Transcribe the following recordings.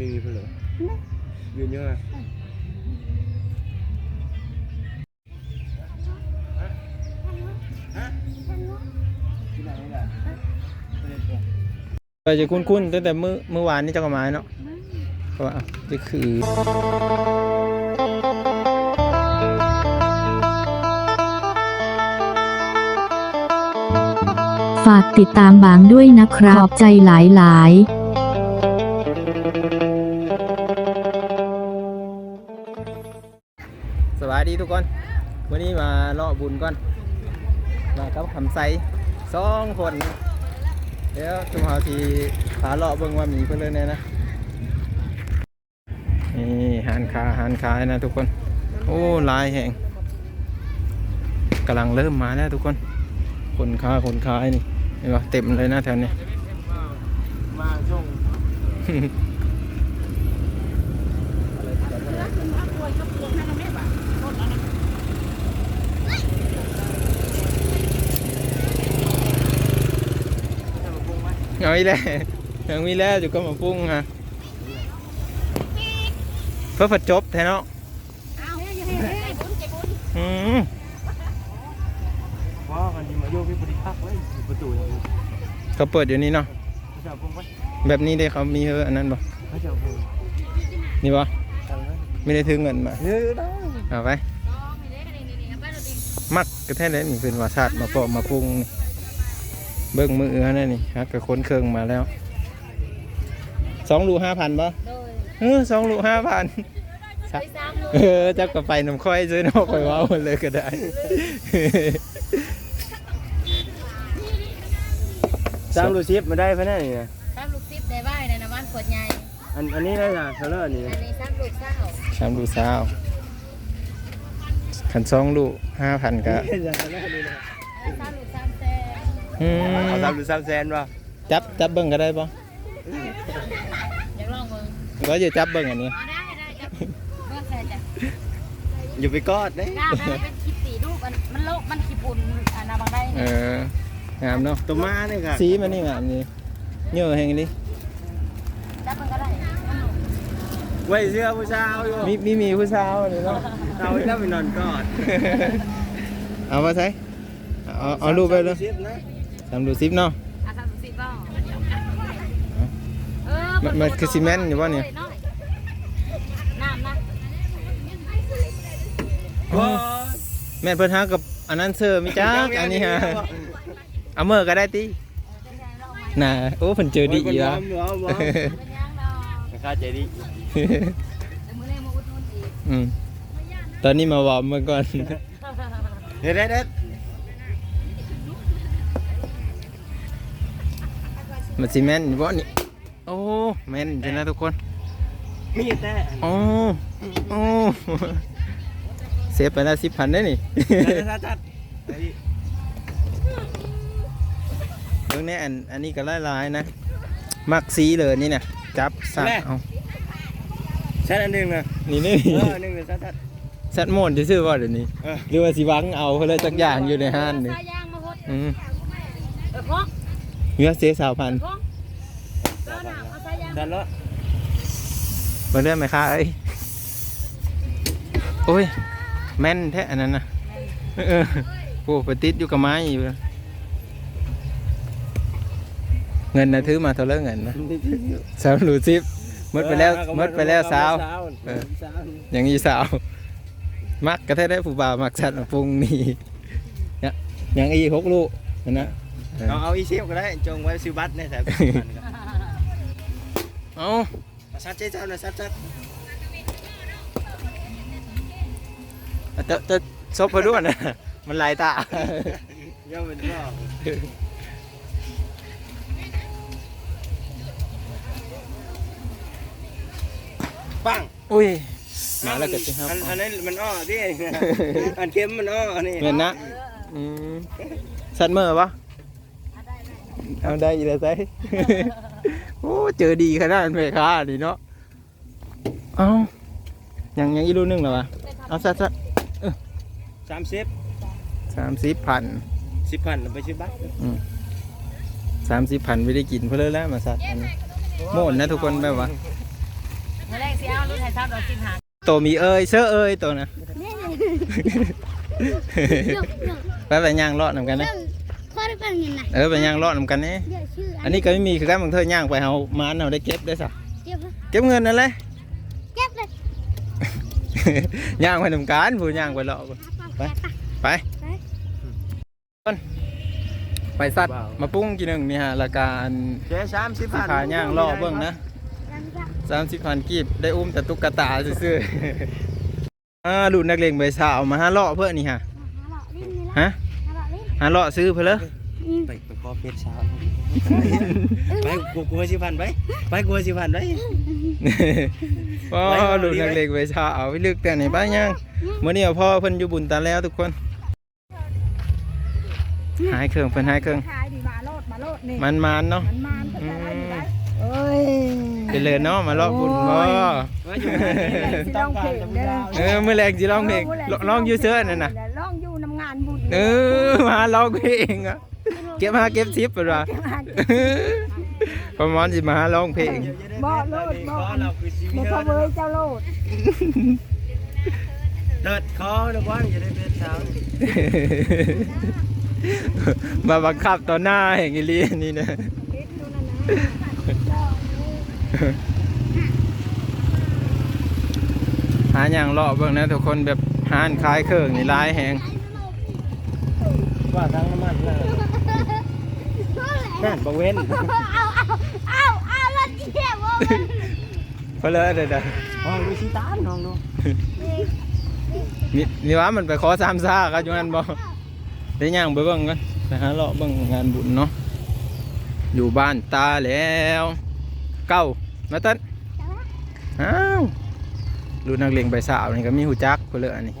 มีมีเพื่อนเหรอยืนเยอะอะเราจะคุ้นๆตั้งแต่เมื้อเมื้อวานนี่เจ้าก็มาเนาะเพราะว่าจะคือฝากติดตามบางด้วยนะครับ ขอบใจหลาย ๆ ทุกคนวันนี้มาเลาะบุญก่อนมากับคำไซสองคน เดี๋ยวจุมเฮาทีขาเลาะเบิ่งว่ามีเพื่อนเลยเนี่ยนะนี่หันขาหันขายนะทุกคน โอ้ลายแห่งกำลังเริ่มมาแล้วทุกคน คนค้าคนขายนี่เห็นปะเต็มเลยนะแถวนี้มาช่วง เอาอีแล้วยังมีแล้วอยู่ก็มาปุ้งฮะเพื่อผัดจบแท้เนาะอืมว้ากันยิมาโยกพี่ปฏิภาคไว้ประตูอย่างนี้เขาเปิดอยู่นี่เนาะแบบนี้ได้เขามีเฮออันนั้นบ่ะเอนี่บ่ะไม่ได้ถือเงินมาเอาไปมักกระแทกเลยนี่เป็นว่าชาติมาปอมาปรุงนี่ เบิ้งมือเอือนั่นนี่ฮักกับคนเครื่องมาแล้วสองลูห้าพันบ่เออสองลูห้าพันเออจับกับไปน้ำค่อยซื้อนอกไปว้าวหมดเลยก็ได้ สร้างรูซิปมาได้พะเนี่ยนี่นะซ้ำลูกซิปได้ไหวในน้ำมันขวดใหญ่อันอันนี้ได้จ้ะเทเลอร์นี่อันนี้ซ้ำลูกเศร้าชามลูกสาวขันสองลูกห้าพันก็ เออซ้ำลูกซ้ำแซ่อืม เอาสามหรือสามแสนป่ะจับจับเบิ้งก็ได้ปะอยากลองมึงว่าจะจับเบิ้งอันนี้เอาได้ได้จ้ะเบิ่งใส่จ้ะอย่าไปกอดเด้กล้าไหมเป็นคลิปสีรูปมันมันโลกมันขี้ปุ่นอ่านาบางได้เอองามเนาะตัวมาเนี่ยค่ะสีมันนี่งามนี่เยอะแห่งนี้จับมันก็ได้ไว้เสื้อผู้สาวอยู่มีมีมีผู้สาวนี่เนาะเอาไว้แล้วไปนอนกอดเอามาใช้เอาเอารูปไปเลย ซิปนะทำดูซิปเนาะอะซ้ำลูกซิปบ้างเออมันมันคือซีเมนต์อยู่ป่ะเนี่ยน้ำนะกอดแม่นเพิ่นหากับอันนั้นเสื้อมิจ้าอันนี้ฮะเอาเมื่อก็ได้ติน่ะโอ้เพิ่นเจอดีอีกแล้วบ่บ่บ่เป็นยังดอกค่าใจดีเดี๋ยวมื้อนี้มาอุดหนุนอีกอืมตอนนี้มาวอร์มมาก่อนเด็ดเด็ด มันซีเมนต์อยู่บ่นี่โอ้แม่นใช่นะทุกคนมีแต่โอ้โอ้เซฟไปแล้วสิบพันได้นี่จัดจัดเรื่องนี้อันอันนี้ก็ลายๆนะ มักสีเลยนี่เนี่ยจับสัตว์เอาชัดอันหนึงนะนี่นี่เอออันหนึงเลยชัดชัดสัตว์โมนจะซื้อว่าเดี๋ยวนี้เออหรือว่าสิวังเอาเขาเลยจักอย่างอยู่ในห้านนี่ เนื้อเสียสาวพันพ่อเออหนาเอาสายยางดันแล้วมาเรื่อยไหมคะเอ้ยโอ้ย แม่นแท้อันนั้นนะเออโอ้ไปติดอยู่กับไม้อยู่เงินนะถือมาเท่าไรเงินนะสามหลูซิบหมดไปแล้วหมดไปแล้วสาวเออสาวอย่างนี้สาว มักกระแทกได้ผู้บ่าวมักสัตว์ปรุงนี่เนี่ยอย่างอีหกลูกเห็นนะ เออเอาเอาอีเซฟก็ได้จงไว้ซื้อบัตรเนี่ยแต่เอาชัดเจนเจ้านะชัดชัดจะจะซบไปด้วยนะมันลายตาย่อเป็นรอบปังอุ้ยมาแล้วก็จะครับอันอันนี้มันอ้อที่อันเค็มมันอ้ออันนี้เห็นนะอืมสัตว์เมื่อปะ เอาได้อีกแล้วไซโอ้เจอดีขนาดนั้นแม่ค้าดีเนาะเอายังยังอีกรูปหนึงเหรอวะเอาสัตว์สัตว์สามสิบสามสิบพันสิบพันเอาไปซื้อบัตรสามสิบพันไม่ได้กินเพื่อเลยแล้วมาสัตว์อันนี้โม่นนะทุกคนแบบว่าเมื่อแรกสิเอารุ่นไทยทับดอกสิบหาตัวมีเอ้ยเสื้อเอ้ยตัวนะ ไปไปย่างเลาะนำกันนะ ข้อได้เป็นยังไงเออไปย่างเลาะนำกันนี่เดี๋ยวชื่ออันนี้ก็ไม่มีคือการบางเธอย่างไปเฮามาเอาได้เก็บได้สะเก็บเก็บเงินนั่นแหละ เก็บเลยย่างไปนำกันผู้ย่างไปเลาะไปไปไปสัตว์มาปุ้งกินหนึ่งนี่ฮะราคาอันเจ๊สามสิบสิพันขาย่างเลาะเบิ่งนะสามสิบพันกีบได้อุ้มแต่ตุ๊กตาซื่อๆ อ่าลูกนักเลงใบสาวมาหาเลาะเพื่อนี่ฮะฮะ หาเลาะซื้อเพื่อเลยไปไปขอเพชรเช้าไปกูกูสิพันไปไปกูสิพันไปพ่อลูกนักเลงใบสาวเอาไปลึกแต่ไหนบ้างยังเมื่อนี้พ่อเพิ่นอยู่บุญตาแล้วทุกคนหายเครื่องเพิ่นหายเครื่องขายดีมาโลดมาโลดนี่มันมันๆเนาะมันมันก็จะได้อยู่ได้เอ้ยเป็นเลยเนาะมาเลาะบุญบ่ว่าอยู่ไหนสิร้องเพลงเด้อเออมื้อแรกสิร้องเพลงร้องอยู่เสื้อนั่นน่ะานบุญเออมาร้องเพลงอะเก็บมาเก็บทิปเพิ่นว่าประมาณสิมาร้องเพลงบ่โลดบ่เราคือชีวิบ่ตเขาเว้ยเจ้าโลดเดิดคอนะว่าจะได้เพชรเช้ามาบังคับต่อหน้าแห่งอีหลีนี่นะหาอย่างเลาะเบิ่งนะทุกคนแบบหานคลายเครื่องนี่หลายแหง ว่าทั้งน้ำมันเลยนั่นบเว้นเอาเอาเอาเอารถเจี๊ยบวะเพราะเลยเด้อห้องดูชิตานห้องดูๆนี่นี่ว่ามันไปขอสามซ่าก็อยู่นั่นบ่ได้ย่างไปเบิ่งกันไปหาเลาะเบิ่งงานบุญเนาะอยู่บ้านตาแล้วเก้ามาเต้นอ้าวรุ่นนักเลงใบสาวนี่ก็มีหูจักเพิ่นเลยอันนี้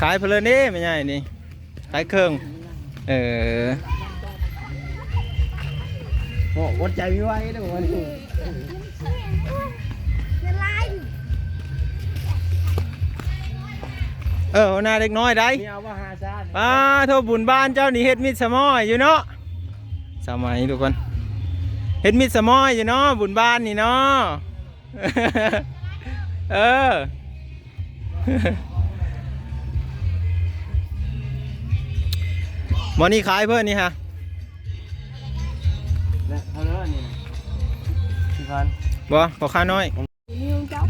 ขายเพลินนี่ไม่ใช่นี่ ขายเครื่อง เออโอ้อดใจไม่ไหวเลยวันนี้จะไล่เออหัวหน้าเด็กน้อยได้มีเอาว่าหาชาติป้าโทษบุญบ้านเจ้านี่เฮ็ดมิดสมอยอยู่เนาะ สมัยทุกคน เฮ็ดมิดสมอยอยู่เนาะบุญบ้านนี่เนาะ เออ มอนี่ขายเพื่อนนี่ฮะนะเท่านั้นนี่สิพันบ่ขอค่าน้อยนิ้วเจ้า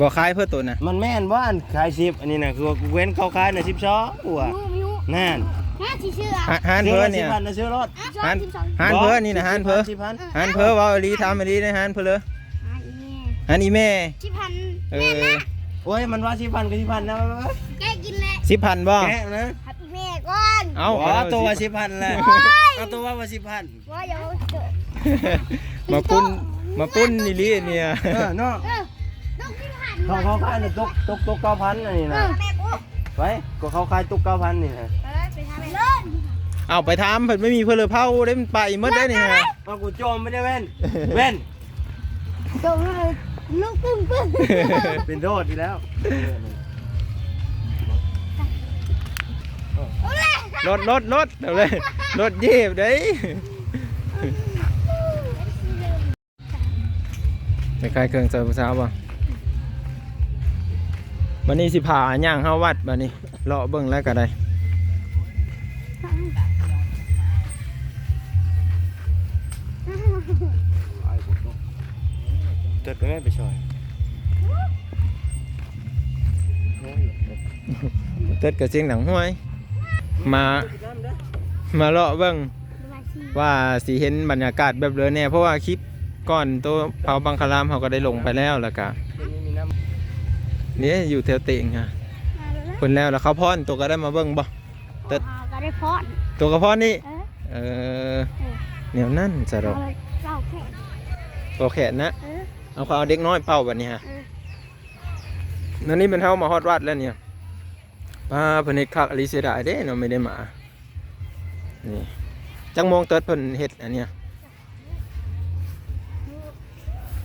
บ่ขายเพื่อตัวน่ะมันแม่นว่าอันขายสิบอันนี้นะคือว่ากูเว้นเขาขายน่ะสิบสองกูอะมิวมิวนั่นห้าที่ชื่อหาหานเพื่อนเนี่ยสิบพันนะซื้อรถอะสอหางนสิบสองหานเพื่อนนี่นะหานเพื่อสิบพันหานเพื่อเว่าอหลีทำอหลีนะหานเพื่อเลยอะอีแม่หานอีแม่สิบพันเออ โอ้ยมันว่าสิบพันก็สิบพันนะแกกินแหละสิบพันบ่แกะนะครับอีแม่ก่อนเอาอ๋อเอาตัวว่าสิสิบพันแหละเอาตัวว่าว่าสิบพันว่าเดี๋ยวเจอมาปุ้นมาปุ้นนี่ลีเนี่ยเออเนาะเออต้องสิบพันเขาเขาขายน่ะตกตกตกเก้าพันอันนี้เอนะอแม่กูไปก็เขาขายตกเก้าพันนี่นะเออไปทำเล่นเอาไปทำเพิ่นไม่มีเพื่อเลยเผาได้มันไปหมดได้นี่ฮะเอากูโจมไม่ได้เว้นเว้น ตรงนั้นลูกปึ้งปึ้งเป็นโทษอีกแล้วรถรถรถเดี๋ยวเลยรถเย็บได้ไปขายเครื่องใส่ภาษาบ่บันนี้สิผ่าย่างเฮาวัดบันนี้เลาะเบิ่งแล้วก็ได้ เกิดไปไม่ไปช่วยเติดกับเสียงหนังห้วย มามาเลาะเบิ่งว่าสีเห็นบรรยากาศแบบเลยเนี่ยเพราะว่าคลิปก่อนตัวเผาบังคลามเขาก็ได้ลงไปแล้วแล้วก็เนี่ยอยู่แถวเตงค่ะคนแล้วแล้วเขาพอนตัวก็ได้มาเบิ่งบ่เติดก็ได้พอดตัวกระเพาะนี่เออเออเหนียวนั่นสะดเราอกเราแค่ตัวแขนนะ เออเอาเขาเอาเด็กน้อยเป่าแบบนี้ฮะเออนั่นนี่เป็นเท่ามาฮอดวัดแล้วเนี่ยป้าเพิ่นเฮ็ดคักอลิเสียดายเด้เนาะไม่ได้มา นี่จังโมงเติดเพิ่นเฮ็ดอันเนี้ย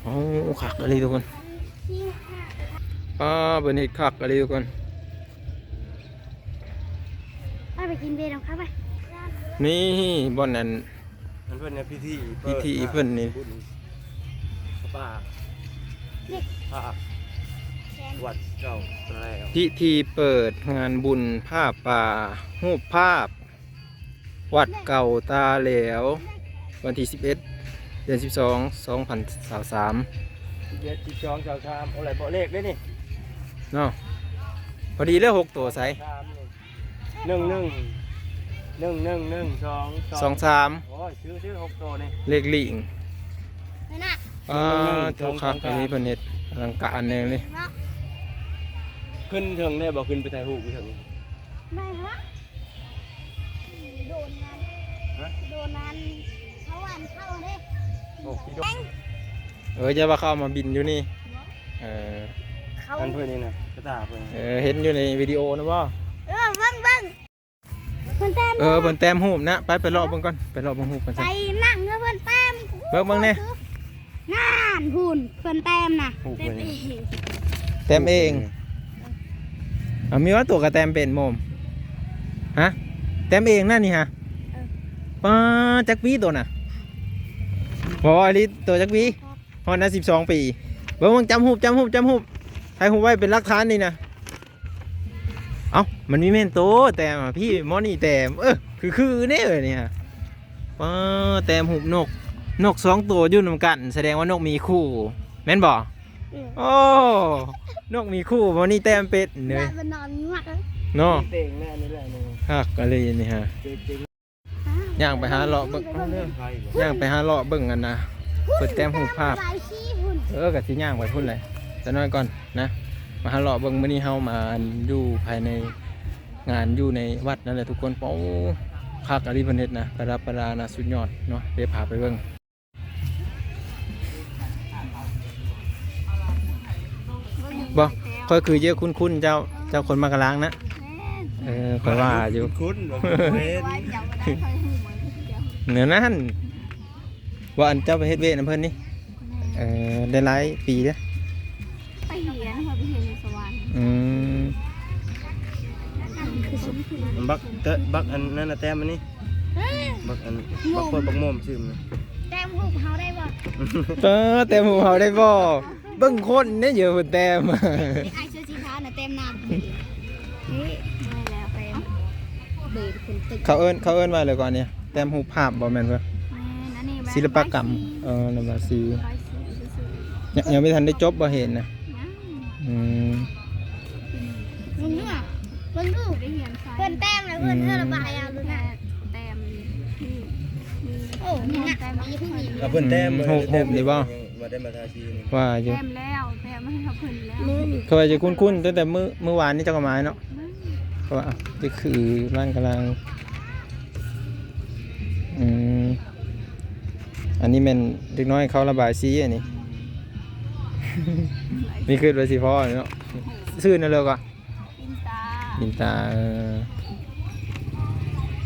โอ้คักอะไรทุกคนที่ห้าป้าเพิ่นเฮ็ดคักอะไรทุกคนไปไปกินเบียร์ของเขาไปนี่บ่อนนั้นอันเพิ่นเนี่ยพิธีพิธีเพิ่นนี่บุญพระป่าพระ วัดเก่าแล้วพิธีเปิดงานบุญภาพป่ารูปภาพ วัดเก่าตาเหลว วันที่ 11 เดือน 12 2023เจ็ดสิบสองสาวชามเอาอะไรบอกเลขด้วยนี่เนาะพอดีแล้ว6ตัวใส่ชามหนึ่งหนึ่งหนึ่งหนึ่งหนึ่งสองสองสามโอ้ยชื่อชื่อหกตัวนี่เลขลิง นั่นน่ะ อ่าทุกครับอันนี้เพิ่นเฮ็ดอลังการแน่เลยเนาะขึ้นถึงได้บอกขึ้นไปถ่ายรูปไปถึงได้ฮะโดนนั้นฮะโดนนั้นเขาวันเข้าเด้โอ้พี่ดเออจะว่าเข้ามาบินอยู่นี่เออเขาอันเพื่อนนี่นะกระตาเพื่อนเออเห็นอยู่ในวิดีโอนะบ่เออเบิ้งเบิ้งเพิ่นแต้มเออเพิ่นแต้มรูปนะไปไปรอบเบิ่งก่อนไปรอบเบิ่งรูปกันไปซะนั่งเงเพิ่นแต้มเบิ่งเบิ่งแน่งานหุ่นเพิ่นแต้มน่ะรูปเพื่อนนี่แต้มเองเอามีว่าตัวกับแต้มเป็นโมมฮะแต้มเองนั่นนี่ฮะป้าจักปีตัวน่ะบ่อันนี้ตัวจักปีฮอนนะ12ปีเบิ่งเบิ่งจำรูปจำรูปจำรูปให้รูปไว้เป็นหลักฐานนี่นะเอ้ามันมีแม่นโตแต้มอะพี่หมอนี่แต้มเออคือคือแน่เลยนี่ฮะป้าแต้มรูปนก นกสองตัวอยู่นำกัน แสดงว่านกมีคู่ แม่นบ่โอ้นกมีคู่วันนี้แต้มเป็ดเนเดิยนไปนอนงวดเลยเนาะเต่งแน่นี่แหละนี่ฮักอะไรนี่ฮะเจ๊งเจ๊งย่างไปหาเลาะเบิ่งเรื่องใครบ่ย่างไปหาเลาะเบิ่งกันนะเปิดแต้มหูภาพลายชี้หุ่นเออกับสิย่างไปพุ่นเลยจะน้อยก่อนนะ มาหาเลาะเบิ่งมื้อนี้เฮามาอยู่ภายในงานอยู่ในวัดนั่นแหละทุกคนเป้าคักอริเพิ่นเฮ็ดนะประดับประดานะสุดยอดเนาะเดี๋ยวพาไปเบิ่ง บ่ค่อยคือเยอะคุ้นๆเจ้าเจ้าคนมากระล้างนะเออค่อยว่าอยู่คุ้นๆบ่เว้นว่าเจ้าได้เคยหูเหมือนเดียวเหนือนั่นว่าอันเจ้าไปเฮ็ดเวทน้ำเพิ่นนี่เออได้หลายปีเด้อไปเหียนเขาไปเหียนในสวรรค์อืมคือสมคุณบักเตะบักอันนั่นน่ะแต้มอันนี้บักอันบักเปิดบักโมมชื่อมันแต้มหูเขาได้บ่เออแต่หมู่เฮาได้บ่ เบิ่งคนเนี่ยเยอะเพิ่นแต้มไอ้ไอ้เสื้อสีขาวน่ะเต็มน้ำนี่ไม่แล้วเต็มเบิดคนตึกเขาเอิ้นเขาเอิ้นว่าอะไรก่อนเนี่ยแต้มรูปภาพบ่แม่นบ่แม่นั่นนี่ศิลปกรรม เออนั่นว่าสิใบสีซื่อยังยังไม่ทันได้จบบ่เห็นนะๆอืมมึงดูอะมึงดูได้เหียนเพิ่นแต้มเลยเพิ่นเธอระบายเอาดูนะแต้มนี่โอ้นี่นะแต้มมีผู้หญิงเอาเพิ่นแต้มรูปรูปนี่บ่ว่า ได้มาทาชีนี่ว่าอยู่แต้มแล้วแต้มให้เขาเพิ่นแล้วมือเขาว่าจะคุ้นๆตั้งแต่มื้อมื้อวานนี่เจ้าก็มาเนาะเพราว่าอ้าวนี่คือบ้านกำลังอืมอันนี้เป็นเด็กน้อยเขาระบายสีอันนี้ นี่คือไปสีพ่อเนาะซื่อนั่นเลยก็อินตายินตาเออ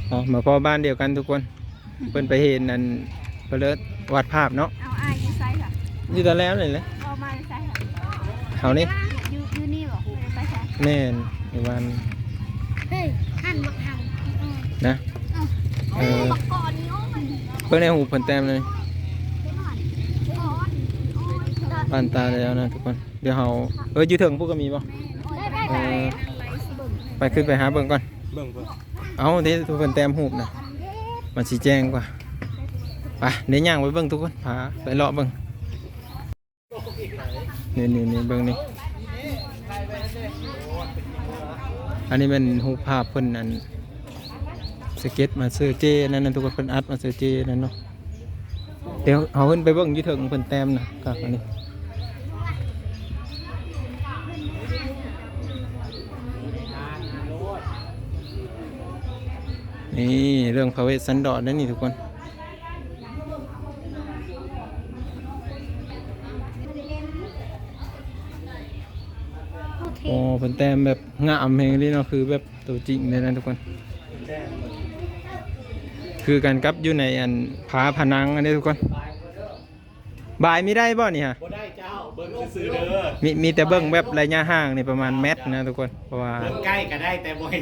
เอมาพ่อบ้านเดียวกันทุกคนเพิ่นไปเห็นนั่นเพิ่นเลิศวาดภาพเนาะ อยู่ตอนแล้วเลยแหละเอามาไซค่ะเขานี่อยู่อยู่นี่บ่ไปไซแม่นในวันเฮ้ยหั่นบักหั่นนะเออบักก่อนนี่โอ้ยเพิ่นในหูเพิ่นแต้มเลยก่อนโอ้ยบ้านตาแล้วนะทุกคน เดี๋ยวเฮาเอออยู่ถึงพวกก็มีป่ะได้ได้เอได้อไปขึ้นไปหาเบิ่งก่อน เบิ่งเบิ่งเอาเดี๋ยวทุกคนแต้มหูบนะมันสีแจ้งกว่า ไปเดี๋ยวย่างไปเบิ่งทุกคนพาไปเลาะเบิ่ง นี่นี่นี่เบิ่งนี่ อันนี้เป็นรูปภาพเพิ่นอันสเก็ตมาเซอร์เจนั่นนะทุกคนเพิ่นอัดมาเซอร์เจนั่นเนาะ เดี๋ยวเอาขึ้นไปเบิ่งยู่ถึงเพิ่นแต้มนะครับอันนี้นี่เรื่องพระเวสสันดรนั่นนี่ทุกคน อ้เป็นแต้มแบบงามเพลงนี้เนาะคือแบบตัวจริงเลยนะทุกคน คือกันกับอยู่ในอันผาผนังอันนี้ทุกคนบายไม่ได้บ่นี่ฮะบ่ได้เจ้าเบิ่งซื่อๆเด้อมีมีแต่เบิ้งแบบระยะห่างนี่ประมาณเมตรนะทุกคนเพราะว่าเบิ่งใกล้ก็ได้แต่บ่ให้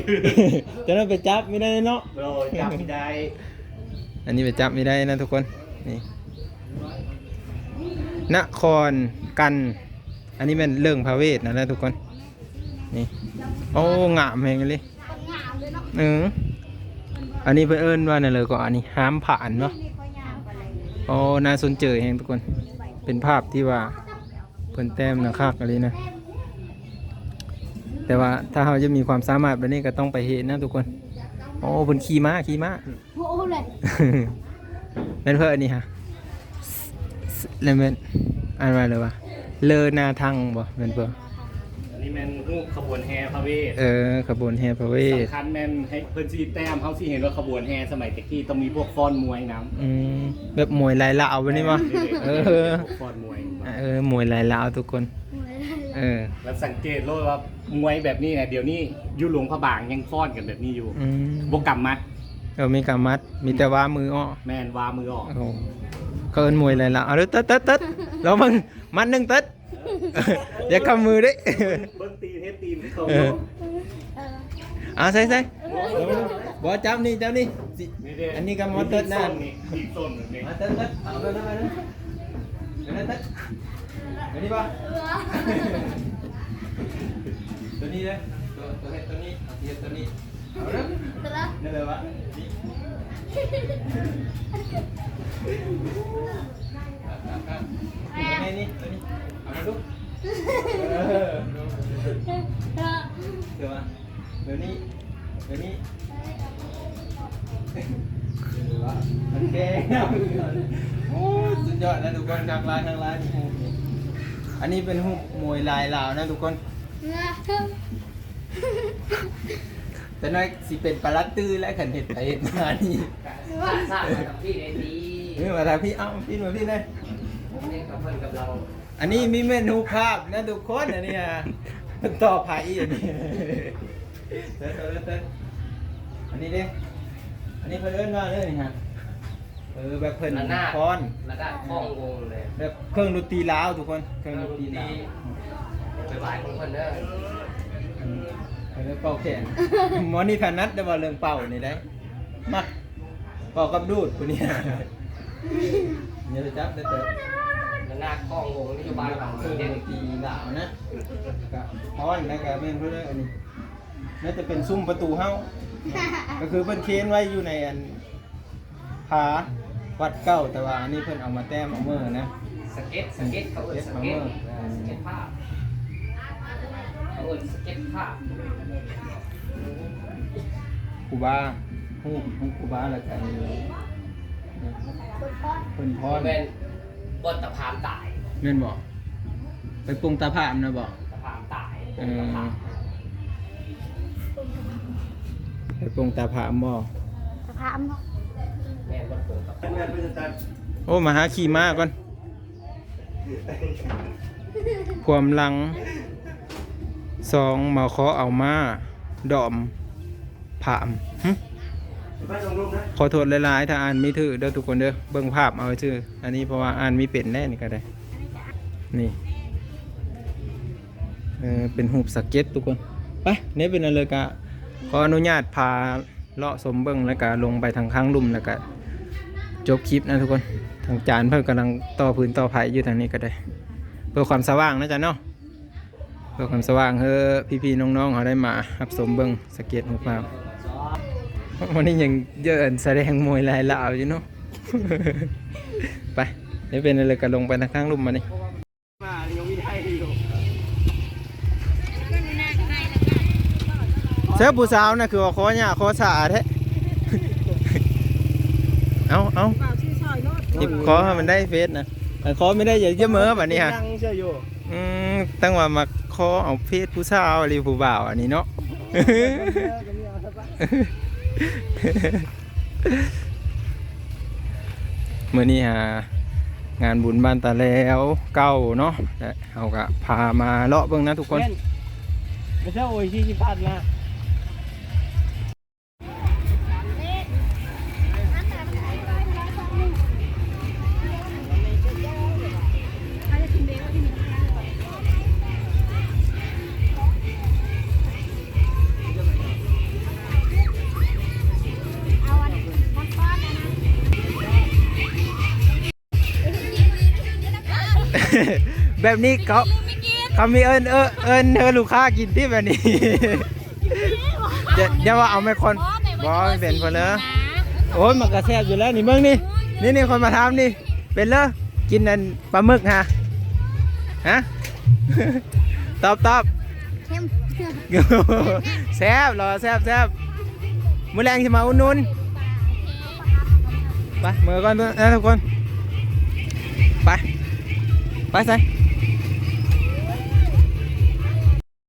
จะนั่นไปจับไม่ได้เนาะโดยจับไม่ได้ อันนี้ไปจับไม่ได้นะทุกคนนี่นครกัน อันนี้เป็นเรื่องพระเวทนะนะทุกคน นี่ โอ้งามแหงเลยคนงามเลยเนาะเอออันนี้เพื่นเอิ้นว่านั่นเลยก็อันนี้ห้ามผ่านเนาะนี่คนงามกันเลยโอ้น่าสนใจแฮงทุกคน เป็นภาพที่ว่าเพิ่นแต้มนะคักอะไรนะ แต่ว่าถ้าเราจะมีความสามารถแบบนี้ก็ต้องไปเห็นนะทุกคน โอ้เพิ่นขี่ม้าขี่ม้าโอ้โหเลยนั่นเพื่ออันนี้ฮะเลเมนอ่านว่าเลยว่าเลอนาทังบ่เป็นเพื่ออัน นี้แมนรูปขบวนแห่พระเวทเออ ขบวนแห่พระเวทสำคัญแมนให้เพิ่นสีแต้มเขาสิเห็นว่าขบวนแห่สมัยตะกี้ต้องมีพวกฟ้อนมวยน้ำอืมแบบมวยลายลาวไปนี่มั้เออพวกฟ้อนมวยเออมวยลายลาวทุกคนเออแล้วสังเกตโลดว่ามวยแบบนี้เนี่ยเดี๋ยวนี้อยุหลวงพระบางยังฟ้อนกันแบบนี้อยู่อืมบกกำมัดเออมีกำมัด มีแต่ว่ามืออ้อแมนวามือออกโอ้โหเขาเอินมวยลายลาวเอาเด้อเตึ๊ดเตึ๊ดเตึ๊ดแล้วมึงมัดหนึ่งเตึ๊ด อย่ากำมือเด้เบิ้งตีนเฮ็ดตีนเขาเออเอาใส่ใส่บอจับนี่จับนี่สิด้อันนี้ก็มอเตอร์นั่นนี่ตีส้นแบบนี้มาเต้นเต้นเอาเต้นเต้นเต้นเต้นเต้นเดี๋ยวนี้ป่ะตัวนี้เลยตัวตัวเห็ดตัวนี้เอาเห็ดตัวนี้เอาเด้อตัวละนี่เลยวะนี่นี่นี่ตัวนี้ เอามาดูเออเดี๋ยวมาเดี๋ยวนี้เดี๋ยวนี้เดี๋ยววะมันแกงโอ้สุดยอดนะทุกคนทางร้านทางร้านนี่ฮูนี่อันนี้เป็นฮูมวยลายลาวนะทุกคน แต่น้อยสิเป็นปลาลัดตื้อและขันเห็ดไปเห็ดมานี่สร้างมากับพี่ได้ดีเออมาทางพี่เอ้าพี่มาพี่เลยเล่นกับเพื่อนกับเรา อันนี้มีเมนูภาพนะทุกคนอันเนี้ยมันต่อไผ่อันนี้เต้นเต้นเต้นอันนี้เด้อันนี้เพิ่นเอิ้นว่าเลยนี่ฮะเออแบบเพิ่นระนาดพรระนาดข้องวงเลยแบบเครื่องดนตรีลาวทุกคนเครื่องดนตรีลาวไปบายของคนเด้ออืมเพิ่นเอิ้นเป่าแขนหมอนี่ถนัดแต่ว่าเรื่องเป่านี่ได้มาเป่ากับดูดคนนี้เนี่ยจะจับได้แต่ระนาดข้องวงนโยบายของเครื่ทีองดเด่นนตรีลาวนะกับพอนนะกับแม่นเพื่อนอันนี้น่าจะเป็นซุ้มประตูเฮาก็คือเพิ่นเค้นไว้อยู่ในอันผาวัดเก้าแต่ว่าอันนี้เพิ่นเอามาแต้มเอาเมื่อนะสเก็ตสเก็ตเขาเอิ้นสเก็ตสเก็ตภาพเขาเอิ้นสเก็ตภาพครูบาฮู้ฮู้ครูบาแล้วกันเพิ่นพพอรแม่น บนตะพามตายแม่นบ่ไปปรุงตาผามนะบ่ตะพามตายเออไปปรุงตาผามบ่สภาพเนาะแม่นบนปงตะแมนเป็นจันโอ้มาหาขี่ม้าก่อนความหลังสองมาขอเอามาดอมผามหึไปลงรูปนะ ขอโทษหลายๆ ถ้าอ่านไม่ถือเด้อทุกคนเด้อเบิ่งภาพเอาชื่อ อันนี้เพราะว่าอ่านไม่เป็นแน่นี่ก็ได้ นี่เออเป็นหูสเก็ตทุกคนไปเนี่ยเป็นอะไรกะขออนุญาตพาเลาะสมเบิ่งแล้วก็ลงไปทางข้างลุ่มแล้วก็จบคลิปนะทุกคนทางจานเพิ่นกำลังต่อพื้นต่อไผ่อยู่ทางนี้ก็ได้ เพื่อความสว่างนะจ๊ะเนาะเพื่อความสว่างเฮ้อพี่ๆน้องๆเขาได้มารับสมเบิ่งสเก็ตหูภาพ วันนี้ยังเยอะแสดงมวยลายลาวอยู่เนาะ ไปเดี๋ยวเป็นอะไรกันลงไปทางข้างลุ่มมานี่มายังไม่ได้อยู่เสื้อผู้สาวนะคือว่าคอเนี่ยคอสาแท้เอาเอาหยิบคอให้มันได้เฟสนะแต่คอไม่ได้อย่าเยอะเหมือแบบนี้ฮะยังเชื่ออยู่อืมตั้งว่ามาคอเอาเพศผู้สาวหรือผู้บ่าวอันนี้เนาะ เมื่อนี้ฮะงานบุญบ้านตาแล้วเก้าเนาะเอากะพามาเลาะเบิ่งนะทุกคน ไม่ใช่โอ้ยที่ที่พันะเอาอันก้อนๆนะ แบบนี้เขาเขามีเอิญเออเอิญเธอลูกค้ากินที่แบบนี้จะอย่าว่าเอาไม่คนบอเป็นคนเลยโอ้ยมันกระแซบอยู่แล้วนี่เบิ่งนี่นี่นี่คนมาทำนี่เป็นเลยกินอันปลาหมึกฮะฮะตอบตอบเข้มแซบรอแซบแซบมื้อแรงจะมาอุ่นนุนไปมือก่อนนะทุกคนไป ไปใส่